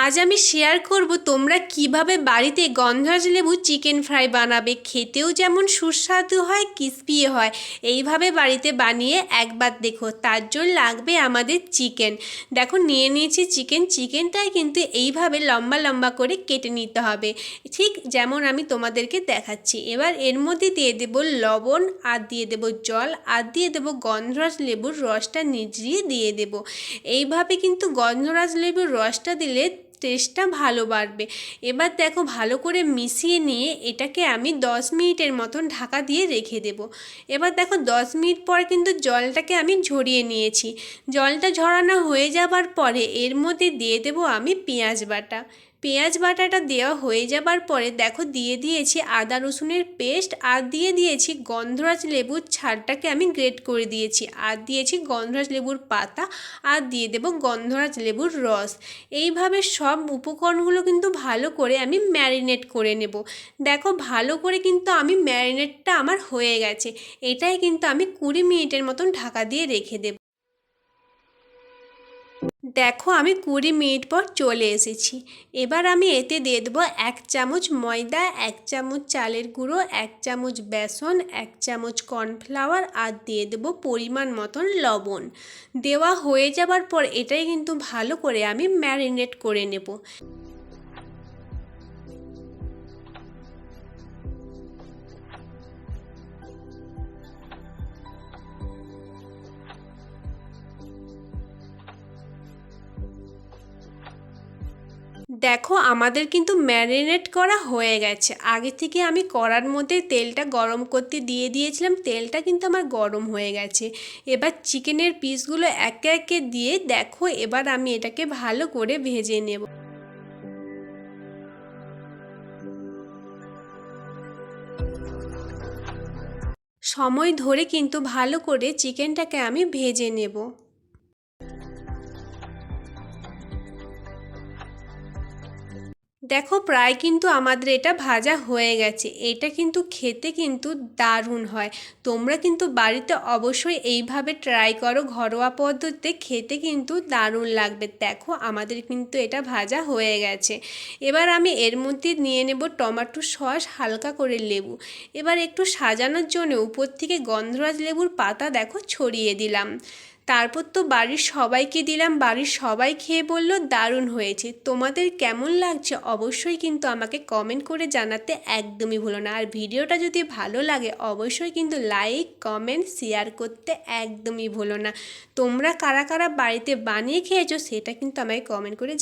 আজ আমি শেয়ার করব তোমরা কীভাবে বাড়িতে গন্ধরাজ লেবু চিকেন ফ্রাই বানাবে, খেতেও যেমন সুস্বাদু হয় ক্রিস্পিও হয়। এইভাবে বাড়িতে বানিয়ে একবার দেখো, তার জন্য লাগবে আমাদের চিকেন দেখো, নিয়ে নিয়েছি চিকেন চিকেনটাই কিন্তু এইভাবে লম্বা লম্বা করে কেটে নিতে হবে। ঠিক যেমন আমি তোমাদেরকে দেখাচ্ছি। এবার এর মধ্যে দিয়ে দেব লবণ, আর দিয়ে দেব জল, আর দিয়ে দেব গন্ধরাজ লেবুর রসটা নিজড়িয়ে দিয়ে দেব। এইভাবে কিন্তু গন্ধরাজ লেবুর রসটা দিলে টেস্টটা ভালো বাড়বে। এবার দেখো ভালো করে মিশিয়ে নিয়ে এটাকে আমি দশ মিনিটের মতন ঢাকা দিয়ে রেখে দেব। এবার দেখো দশ মিনিট পর কিন্তু জলটাকে আমি ঝরিয়ে নিয়েছি। জলটা ঝরানো হয়ে যাবার পরে এর মধ্যে দিয়ে দেব আমি পেঁয়াজ বাটা। পেঁয়াজ বাটাটা দেওয়া হয়ে যাবার পরে দেখো দিয়ে দিয়েছি আদা রসুনের পেস্ট আর দিয়ে দিয়েছি গন্ধরাজ লেবুর ছাড়টাকে আমি গ্রেট করে দিয়েছি। আর দিয়েছি গন্ধরাজ লেবুর পাতা আর দিয়ে দেব গন্ধরাজ লেবুর রস। এইভাবে সব উপকরণগুলো কিন্তু ভালো করে আমি ম্যারিনেট করে নেব। দেখো ভালো করে কিন্তু আমি ম্যারিনেটটা আমার হয়ে গেছে। এটাই কিন্তু আমি কুড়ি মিনিটের মতন ঢাকা দিয়ে রেখে দেব। দেখো, আমি কুড়ি মিনিট পর চলে এসেছি। এবার আমি এতে দিয়ে দেবো এক চামচ ময়দা, এক চামচ চালের গুঁড়ো, এক চামচ বেসন, এক চামচ কর্নফ্লাওয়ার আর দিয়ে দেবো পরিমাণ মতন লবণ। দেওয়া হয়ে যাবার পর এটাই কিন্তু ভালো করে আমি ম্যারিনেট করে নেব। দেখো, আমাদের কিন্তু ম্যারিনেট করা হয়ে গেছে। আগে থেকে আমি কড়ার মধ্যে তেলটা গরম করতে দিয়ে দিয়েছিলাম, তেলটা কিন্তু আমার গরম হয়ে গেছে। এবার চিকেনের পিসগুলো একে একে দিয়ে দেখো, এবার আমি এটাকে ভালো করে ভেজে নেব। সময় ধরে কিন্তু ভালো করে চিকেনটাকে আমি ভেজে নেব। দেখো, প্রায় কিন্তু আমাদের এটা ভাজা হয়ে গেছে। এটা কিন্তু খেতে কিন্তু দারুণ হয়। তোমরা কিন্তু বাড়িতে অবশ্যই এইভাবে ট্রাই করো। ঘরোয়া পদ্ধতিতে খেতে কিন্তু দারুণ লাগবে। দেখো, আমাদের কিন্তু এটা ভাজা হয়ে গেছে। এবার আমি এর মধ্যে নিয়ে নেব টমেটো সস, হালকা করে লেবু। এবার একটু সাজানোর জন্য উপর থেকে গন্ধরাজ লেবুর পাতা দেখো ছড়িয়ে দিলাম। তারপর তো বাড়ির সবাইকে দিলাম, বাড়ির সবাই খেয়ে বলল, দারুণ হয়েছে। তোমাদের কেমন লাগছে? অবশ্যই কিন্তু আমাকে কমেন্ট করে জানাতে একদমই ভুলো না। আর ভিডিওটা যদি ভালো লাগে, অবশ্যই কিন্তু লাইক কমেন্ট শেয়ার করতে একদমই ভুলো না। তোমরা কারা কারা বাড়িতে বানিয়ে খেয়েছো, সেটা কিন্তু আমাকে কমেন্ট করে